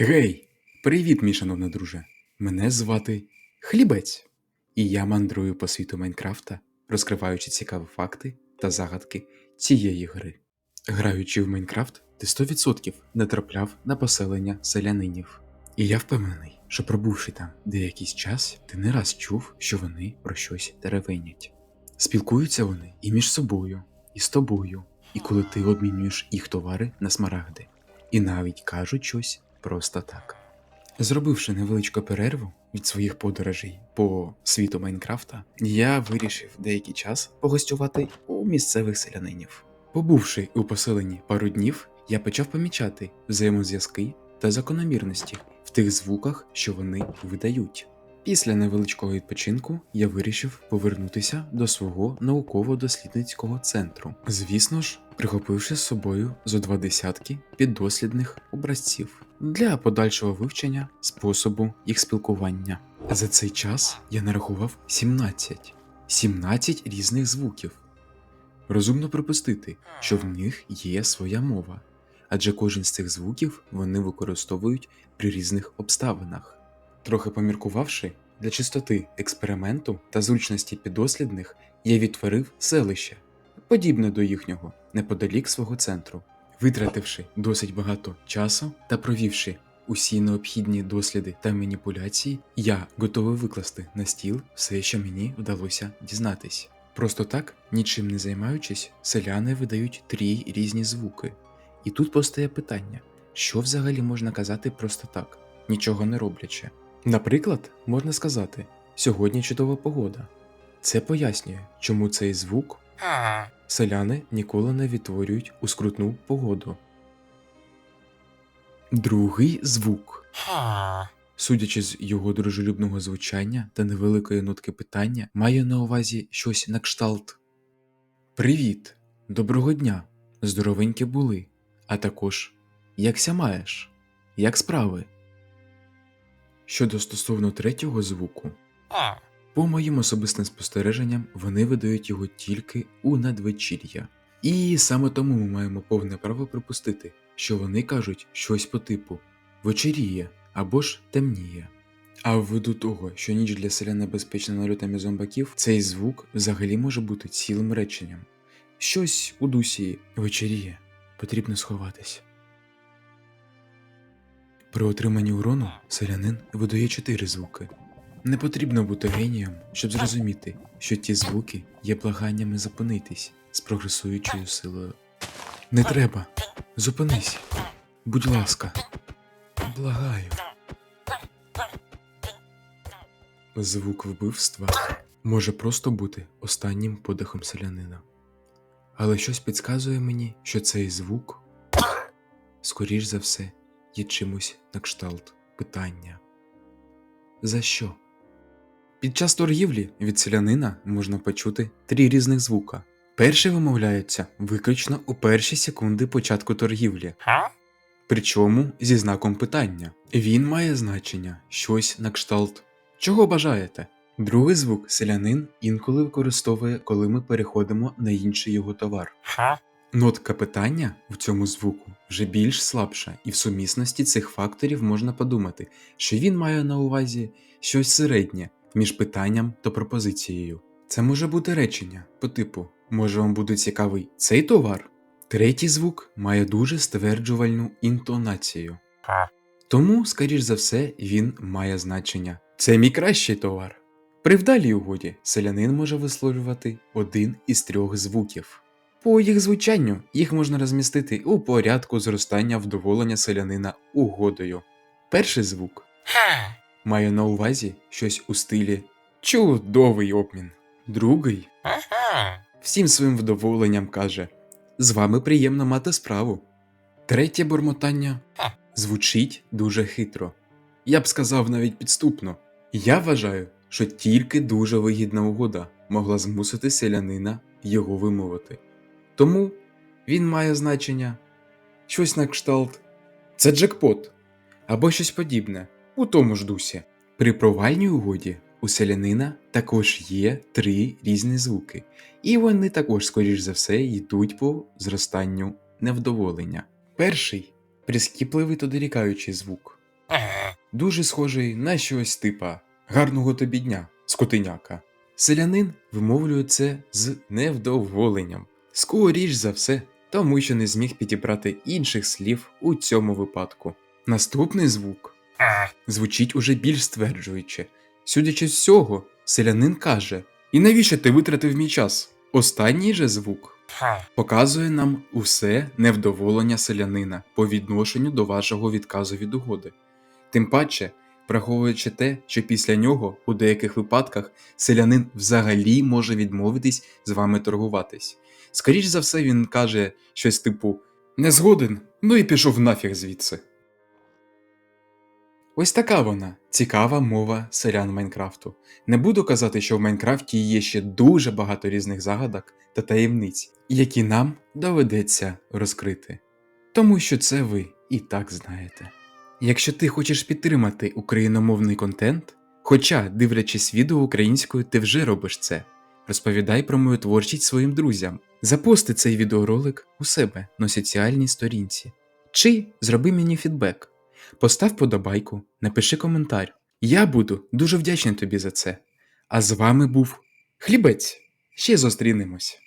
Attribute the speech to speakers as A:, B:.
A: Гей! Привіт, мій шановний друже! Мене звати Хлібець, і я мандрую по світу Майнкрафта, розкриваючи цікаві факти та загадки цієї гри. Граючи в Майнкрафт, ти 100% не трапляв на поселення селянинів. І я впевнений, що пробувши там деякийсь час, ти не раз чув, що вони про щось теревенять. Спілкуються вони і між собою, і з тобою, і коли ти обмінюєш їх товари на смарагди, і навіть кажуть щось просто так. Зробивши невеличку перерву від своїх подорожей по світу Майнкрафта, я вирішив деякий час погостювати у місцевих селянинів. Побувши у поселенні пару днів, я почав помічати взаємозв'язки та закономірності в тих звуках, що вони видають. Після невеличкого відпочинку я вирішив повернутися до свого науково-дослідницького центру, звісно ж, прихопивши з собою зо два десятки піддослідних образців для подальшого вивчення способу їх спілкування. За цей час я нарахував 17. 17 різних звуків. Розумно припустити, що в них є своя мова, адже кожен з цих звуків вони використовують при різних обставинах. Трохи поміркувавши, для чистоти експерименту та зручності піддослідних, я відтворив селище, подібне до їхнього, неподалік свого центру. Витративши досить багато часу та провівши усі необхідні досліди та маніпуляції, я готовий викласти на стіл все, що мені вдалося дізнатись. Просто так, нічим не займаючись, селяни видають три різні звуки. І тут постає питання: що взагалі можна казати просто так, нічого не роблячи? Наприклад, можна сказати: сьогодні чудова погода. Це пояснює, чому цей звук селяни ніколи не відтворюють у скрутну погоду. Другий звук. Судячи з його дружелюбного звучання та невеликої нотки питання, має на увазі щось на кшталт. Привіт, доброго дня, здоровенькі були, а також якся маєш, як справи. Щодо стосовно третього звуку, по моїм особистим спостереженням, вони видають його тільки у надвечір'я. І саме тому ми маємо повне право припустити, що вони кажуть щось по типу вечеріє або ж темніє. А ввиду того, що ніч для селян небезпечна нальотами зомбаків, цей звук взагалі може бути цілим реченням. Щось у дусі вечеріє, потрібно сховатись. При отриманні урону селянин видає чотири звуки. Не потрібно бути генієм, щоб зрозуміти, що ті звуки є благаннями зупинитись з прогресуючою силою. Не треба. Зупинись. Будь ласка. Благаю. Звук вбивства може просто бути останнім подихом селянина. Але щось підказує мені, що цей звук, скоріш за все, є чимось на кшталт питання. За що? Під час торгівлі від селянина можна почути три різних звука. Перший вимовляється виключно у перші секунди початку торгівлі, причому зі знаком питання. Він має значення щось на кшталт. Чого бажаєте? Другий звук селянин інколи використовує, коли ми переходимо на інший його товар. Нотка питання в цьому звуку вже більш слабша, і в сумісності цих факторів можна подумати, що він має на увазі щось середнє між питанням та пропозицією. Це може бути речення по типу може вам буде цікавий цей товар. Третій звук має дуже стверджувальну інтонацію. Тому, скоріш за все, він має значення. Це мій кращий товар. При вдалій угоді селянин може висловлювати один із трьох звуків. По їх звучанню їх можна розмістити у порядку зростання вдоволення селянина угодою. Перший звук має на увазі щось у стилі чудовий обмін. Другий всім своїм вдоволенням каже: З вами приємно мати справу. Третє бормотання звучить дуже хитро. Я б сказав навіть підступно. Я вважаю, що тільки дуже вигідна угода могла змусити селянина його вимовити. Тому він має значення щось на кшталт це джекпот або щось подібне у тому ж дусі. При провальній угоді у селянина також є три різні звуки, і вони також, скоріш за все, йдуть по зростанню невдоволення. Перший прискіпливий та дорікаючий звук. Дуже схожий на щось типа гарного тобі дня, скотиняка. Селянин вимовлює це з невдоволенням. Скоріш за все, тому що не зміг підібрати інших слів у цьому випадку. Наступний звук звучить уже більш стверджуюче. Судячи з цього, селянин каже: І навіщо ти витратив мій час? Останній же звук показує нам усе невдоволення селянина по відношенню до вашого відказу від угоди. Тим паче, враховуючи те, що після нього у деяких випадках селянин взагалі може відмовитись з вами торгуватись. Скоріш за все, він каже щось типу Не згоден, ну і пішов нафіг звідси. Ось така вона цікава мова селян Майнкрафту. Не буду казати, що в Майнкрафті є ще дуже багато різних загадок та таємниць, які нам доведеться розкрити. Тому що це ви і так знаєте. Якщо ти хочеш підтримати україномовний контент, хоча, дивлячись відео українською, ти вже робиш це, розповідай про мою творчість своїм друзям, запости цей відеоролик у себе на соціальній сторінці. Чи зроби мені фідбек. Постав подобайку, напиши коментар. Я буду дуже вдячний тобі за це. А з вами був Хлібець. Ще зустрінемось.